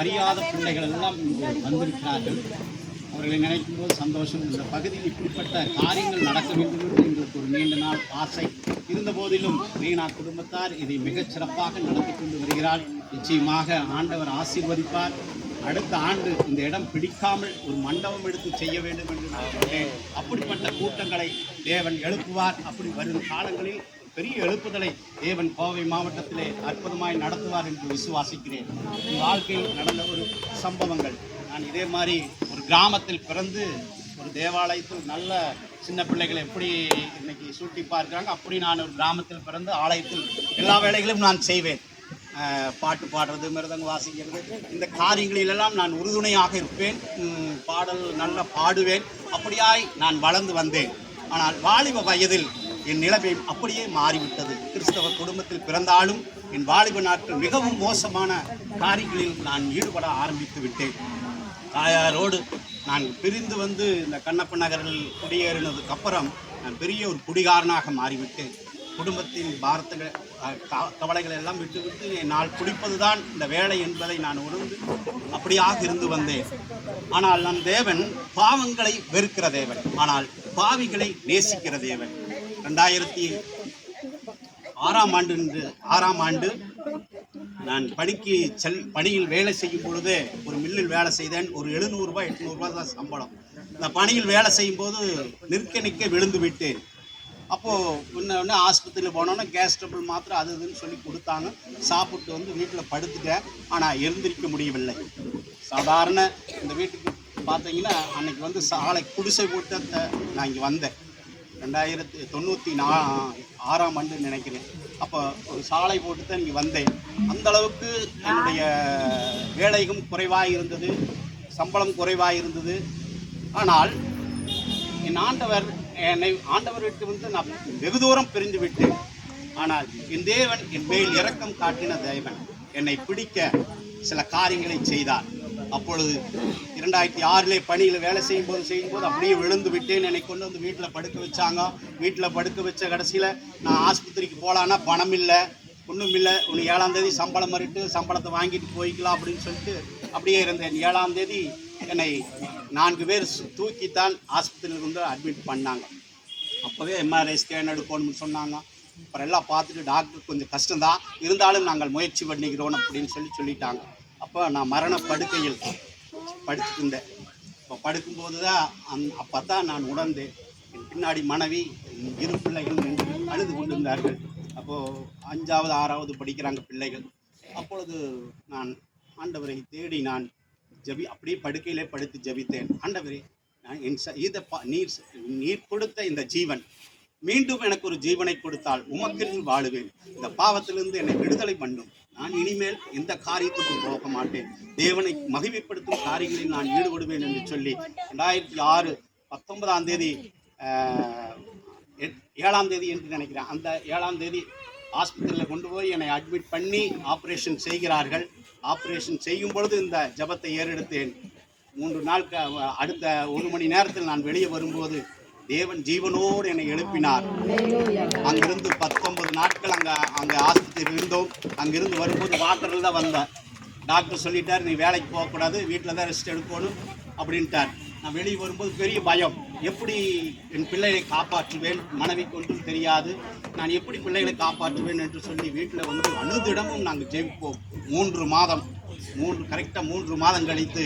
அறியாத பிள்ளைகள் எல்லாம் வந்திருக்கிறார்கள். அவர்களை நினைக்கும் போது சந்தோஷம். இந்த பகுதியில் இப்படிப்பட்ட காரியங்கள் நடக்க வேண்டும் என்று எங்களுக்கு ஒரு நீண்ட நாள் ஆசை. இருந்த போதிலும் ரீனா குடும்பத்தார் இதை மிகச் சிறப்பாக நடத்தி கொண்டு வருகிறார். நிச்சயமாக ஆண்டவர் ஆசீர்வதிப்பார். அடுத்த ஆண்டு இந்த இடம் பிடிக்காமல் ஒரு மண்டபம் எடுத்து செய்ய வேண்டும் என்று நான் சொன்னேன். அப்படிப்பட்ட கூட்டங்களை தேவன் எழுப்புவார். அப்படி வரும் காலங்களில் பெரிய எழுப்புதலை தேவன் கோவை மாவட்டத்திலே அற்புதமாய் நடத்துவார் என்று விசுவாசிக்கிறேன். என் வாழ்க்கையில் நடந்த ஒரு சம்பவங்கள். நான் இதே மாதிரி ஒரு கிராமத்தில் பிறந்து ஒரு தேவாலயத்தில் நல்ல சின்ன பிள்ளைகளை எப்படி இன்னைக்கு சூட்டி பார்க்கிறாங்க அப்படி நான் ஒரு கிராமத்தில் பிறந்து ஆலயத்தில் எல்லா வேலைகளும் நான் செய்வேன். பாட்டு பாடுறது மிருதங்க வாசிக்கிறது இந்த காரியங்களிலெல்லாம் நான் உறுதுணையாக இருப்பேன். பாடல் நல்லா பாடுவேன். அப்படியாய் நான் வளர்ந்து வந்தேன். ஆனால் வாலிப வயதில் என் நிலைமை அப்படியே மாறிவிட்டது. கிறிஸ்தவ குடும்பத்தில் பிறந்தாலும் என் வாலிப நாட்கள் மிகவும் மோசமான காரியங்களில் நான் ஈடுபட ஆரம்பித்து விட்டேன். தாயாரோடு நான் பிரிந்து வந்து இந்த கண்ணப்ப நகரில் குடியேறினதுக்கு அப்புறம் நான் பெரிய ஒரு குடிகாரனாக மாறிவிட்டேன். குடும்பத்தின் பாரத்தங்கள் கவலைகள் கவலைகளை எல்லாம் விட்டுவிட்டு நான் குடிப்பதுதான் இந்த வேலை என்பதை நான் உணர்ந்து அப்படியாக இருந்து வந்தேன். ஆனால் நம் தேவன் பாவங்களை வெறுக்கிற தேவன். ஆனால் பாவிகளை நேசிக்கிற தேவன். ரெண்டாயிரத்தி ஆறாம் ஆண்டு என்று ஆறாம் ஆண்டு நான் பணிக்கு செல் பணியில் வேலை செய்யும் பொழுது ஒரு மில்லில் வேலை செய்தேன். ஒரு எழுநூறுபா எட்நூறுபா தான் சம்பளம். இந்த பணியில் வேலை செய்யும் போது நிற்க நிற்க விழுந்து விட்டேன். அப்போது முன்ன ஒன்று ஆஸ்பத்திரியில் போனோன்னே கேஸ் ட்ரபிள் மாத்திரை அது இதுன்னு சொல்லி கொடுத்தாங்க. சாப்பிட்டு வந்து வீட்டில் படுத்துட்டேன். ஆனால் எழுந்திருக்க முடியவில்லை. சாதாரண இந்த வீட்டுக்கு பார்த்தீங்கன்னா அன்னைக்கு வந்து சாலை குடிசை போட்டு அந்த- நான் இங்கே வந்தேன். ரெண்டாயிரத்து தொண்ணூற்றி நா ஆறாம் ஆண்டு நினைக்கிறேன். அப்போ ஒரு சாலை போட்டு தான் இங்கே வந்தேன். அந்த அளவுக்கு என்னுடைய வேலையும் குறைவாக இருந்தது சம்பளம் குறைவாக இருந்தது ஆனால் என் ஆண்டவர் என்னை ஆண்டவர் விட்டு வந்து நான் வெகு தூரம் பிரிந்து விட்டேன். ஆனால் என் தேவன் என் மேல் இரக்கம் காட்டின தேவன் என்னை பிடிக்க சில காரியங்களை செய்தார். அப்பொழுது இரண்டாயிரத்தி ஆறிலே பணியில் வேலை செய்யும் போது செய்யும் போது அப்படியே விழுந்து விட்டேன் என்னை கொண்டு வந்து வீட்டில் படுக்க வச்சாங்க. வீட்டில் படுக்க வச்ச கடைசியில் நான் ஆஸ்பத்திரிக்கு போகலான்னா பணம் இல்லை ஒன்றும் இல்லை. ஒன்று ஏழாந்தேதி சம்பளம் மறிட்டு சம்பளத்தை வாங்கிட்டு போய்க்கலாம் அப்படின்னு சொல்லிட்டு அப்படியே இருந்தேன். ஏழாந்தேதி என்னை நான்கு பேர் சு- தூக்கித்தான் ஆஸ்பத்திரியில் வந்து அட்மிட் பண்ணாங்க. அப்போவே எம்ஆர்ஐ ஸ்கேன் எடுக்கணும்னு சொன்னாங்க. அப்புறம் எல்லாம் பார்த்துட்டு டாக்டர் கொஞ்சம் கஷ்டம்தான். இருந்தாலும் நாங்கள் முயற்சி பண்ணிக்கிறோம் அப்படின்னு சொல்லி சொல்லிட்டாங்க. அப்போ நான் மரண படுக்கையில் படுத்துட்டு இருந்தேன் இப்போ படுக்கும்போது தான் அந் அப்போ தான் நான் உணர்ந்தேன். என் பின்னாடி மனைவி இரு பிள்ளைகள் நின்று அழுது கொண்டிருந்தார்கள். அப்போது அஞ்சாவது ஆறாவது படிக்கிறாங்க பிள்ளைகள். அப்பொழுது நான் ஆண்டவரை தேடி நான் ஜெபி அப்படியே படுக்கையிலே படுத்து ஜெபித்தேன். ஆண்டவரே நான் என் ச- இதை பா- நீர் நீர் கொடுத்த இந்த ஜீவன் மீண்டும் எனக்கு ஒரு ஜீவனை கொடுத்தால் உமக்கென்று வாழுவேன். இந்த பாவத்திலிருந்து என்னை விடுதலை பண்ணும். நான் இனிமேல் எந்த காரியத்துக்கும் போக மாட்டேன். தேவனை மகிமைப்படுத்தும் காரியங்களில் நான் ஈடுபடுவேன் என்று சொல்லி ரெண்டாயிரத்தி ஆறு பத்தொன்பதாம் தேதி எட்- ஏழாம் தேதி என்று நினைக்கிறேன். அந்த ஏழாம் தேதி ஆஸ்பத்திரியில் கொண்டு போய் என்னை அட்மிட் பண்ணி ஆப்ரேஷன் செய்கிறார்கள். ஆப்ரேஷன் செய்யும் பொழுது இந்த ஜெபத்தை ஏறெடுத்தேன். மூன்று நாள் அடுத்த ஒரு மணி நேரத்தில் நான் வெளியே வரும்போது தேவன் ஜீவனோடு என்னை எழுப்பினார். அங்கிருந்து பத்தொன்பது நாட்கள் அங்கே அங்கே ஆஸ்பத்திரியில் இருந்தோம். அங்கிருந்து வரும்போது வாட்டரில் தான் வந்தேன். டாக்டர் சொல்லிட்டார் நீ வேலைக்கு போகக்கூடாது வீட்டில் தான் ரெஸ்ட் எடுக்கணும் அப்படின்ட்டார். நான் வெளியே வரும்போது பெரிய பயம். எப்படி என் பிள்ளைகளை காப்பாற்றுவேன்? மனைவி கொண்டும் தெரியாது. நான் எப்படி பிள்ளைகளை காப்பாற்றுவேன் என்று சொல்லி வீட்டில் வந்து அனுதினமும் நாங்கள் ஜெயிப்போம் மூன்று மாதம் மூன்று கரெக்டாக மூன்று மாதம் கழித்து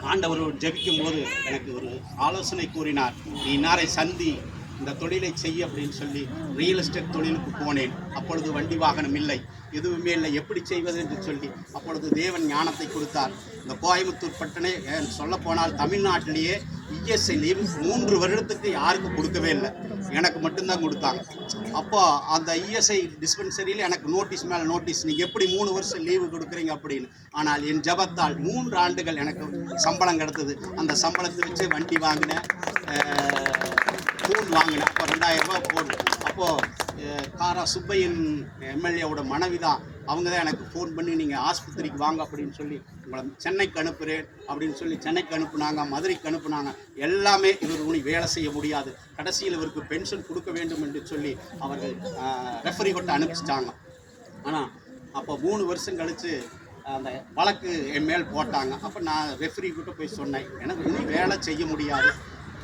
ஆண்டவர் ஜபிக்கும் போது எனக்கு ஒரு ஆலோசனை கூறினார். நீ இன்னாரை சந்தி இந்த தொழிலை செய்ய அப்படின்னு சொல்லி ரியல் எஸ்டேட் தொழிலுக்கு போனேன். அப்பொழுது வண்டி வாகனம் இல்லை. எதுவுமே இல்லை. எப்படி செய்வது என்று சொல்லி அப்பொழுது தேவன் ஞானத்தை கொடுத்தார். இந்த கோயம்புத்தூர் பட்டணே சொல்லப்போனால் தமிழ்நாட்டிலேயே இஎஸ்ஐ லீவு மூன்று வருடத்துக்கு யாருக்கும் கொடுக்கவே இல்லை. எனக்கு மட்டும்தான் கொடுத்தாங்க. அப்போ அந்த இஎஸ்ஐ டிஸ்பென்சரியில் எனக்கு நோட்டீஸ் மேலே நோட்டீஸ் நீங்கள் எப்படி மூணு வருஷம் லீவு கொடுக்குறீங்க? அப்படின்னு. ஆனால் என் ஜெபத்தால் மூன்று ஆண்டுகள் எனக்கு சம்பளம் கிடைத்தது. அந்த சம்பளத்தை வச்சு வண்டி வாங்கினேன். பொருள் வாங்கினேன் அப்போ ரெண்டாயிரம் ஃபோன் அப்போது காரா சுப்பையன் எம்எல்ஏவோட மனைவி தான். அவங்க தான் எனக்கு ஃபோன் பண்ணி நீங்கள் ஆஸ்பத்திரிக்கு வாங்க அப்படின்னு சொல்லி உங்களை சென்னைக்கு அனுப்புகிறேன் அப்படின்னு சொல்லி சென்னைக்கு அனுப்புனாங்க மதுரைக்கு அனுப்புனாங்க. எல்லாமே இவர் உனி வேலை செய்ய முடியாது. கடைசியில் இவருக்கு பென்ஷன் கொடுக்க வேண்டும் என்று சொல்லி அவர்கள் ரெஃபரி கொண்டு அனுப்பிச்சிட்டாங்க. ஆனால் அப்போ மூணு வருஷம் கழித்து அந்த வழக்கு என் மேல் போட்டாங்க. அப்போ நான் ரெஃப்ரி கிட்ட போய் சொன்னேன் எனக்கு இனி வேலை செய்ய முடியாது.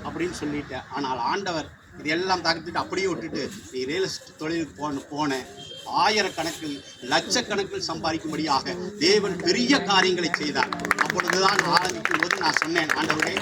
அப்படின்னு சொல்லிட்டேன். ஆனால் ஆண்டவர் இதெல்லாம் தகர்த்துட்டு அப்படியே விட்டுட்டு நீ ரியல் எஸ்டேட் தொழிலுக்கு போன போனேன் ஆயிரக்கணக்கில் லட்சக்கணக்கில் சம்பாதிக்கும்படியாக தேவன் பெரிய காரியங்களை செய்தார். அப்பொழுதுதான் ஆரம்பிக்கும் போது நான் சொன்னேன் ஆண்டவரே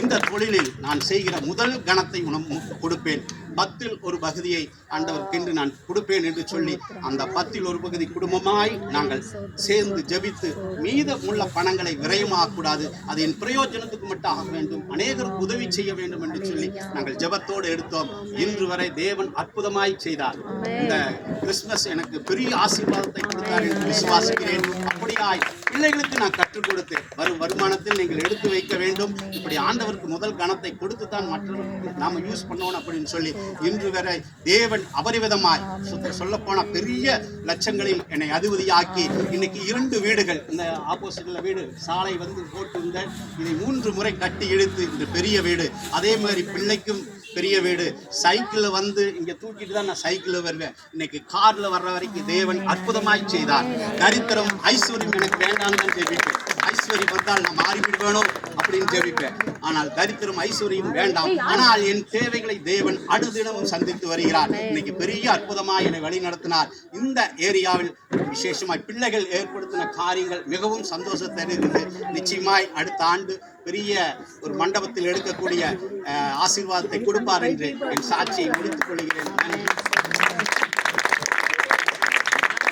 இந்த தொழிலில் நான் செய்கிற முதல் கணத்தை உணவு கொடுப்பேன். பத்தில் ஒரு பகுதியை ஆண்டவருக்கென்று நான் கொடுப்பேன் என்று சொல்லி அந்த பத்தில் ஒரு பகுதி குடும்பமாய் நாங்கள் சேர்ந்து ஜெபித்து மீதமுள்ள பணங்களை விரயமாகக்கூடாது அது என் பிரயோஜனத்துக்கு மட்டும் ஆக வேண்டும். அநேகருக்கு உதவி செய்ய வேண்டும் என்று சொல்லி நாங்கள் ஜெபத்தோடு எடுத்தோம். இன்று வரை தேவன் அற்புதமாய் செய்தார். இந்த கிறிஸ்துமஸ் எனக்கு பெரிய ஆசீர்வாதத்தை கொடுத்தார் என்று விசுவாசிக்கிறேன். அப்படியாய் பிள்ளைகளுக்கு நான் கற்றுக் கொடுத்து வரும் வருமானத்தில் நீங்கள் எடுத்து வைக்க வேண்டும். இப்படி ஆண்டவருக்கு முதல் கணத்தை கொடுத்து தான் மற்றவர்களுக்கு நாம யூஸ் பண்ணணும் அப்படின்னு சொல்லி இன்று வரை தேவன் அபரிவிதமாய் சொல்ல போன பெரிய லட்சங்களில் என்னை அதிபதியாக்கி இன்னைக்கு இரண்டு வீடுகள் இந்த ஆப்போசிட்ல வீடு சாலை வந்து போட்டு போட்டிருந்த இதை மூன்று முறை கட்டி இழுத்து இந்த பெரிய வீடு. அதே மாதிரி பிள்ளைக்கும் பெரிய வீடு. சைக்கிளில் வந்து இங்கே தூக்கிட்டு தான் நான் சைக்கிளில் வருவேன். இன்னைக்கு காரில் வர்ற வரைக்கும் தேவன் அற்புதமாய் செய்தார். தரித்திரம் ஐஸ்வர்யம் எனக்கு வேண்டாம் தான் சொல்லிட்டு ஐஸ்வர்யம் வந்தால் நான் மாறிவிடுவேனோ? அப்படின்னு ஜெபிப்பேன். ஆனால் தரித்திரம் ஐஸ்வர்யம் வேண்டாம். ஆனால் என் தேவைகளை தேவன் அடுதினமும் சந்தித்து வருகிறார். இன்னைக்கு பெரிய அற்புதமாய் என்னை வழி நடத்தினார். இந்த ஏரியாவில் விசேஷமாய் பிள்ளைகள் ஏற்படுத்தின காரியங்கள் மிகவும் சந்தோஷத்தை இருக்குது நிச்சயமாய் அடுத்த ஆண்டு பெரிய ஒரு மண்டபத்தில் எடுக்கக்கூடிய ஆசீர்வாதத்தை கொடுப்பார் என்று என் சாட்சியை முடித்துக் கொள்கிறேன்.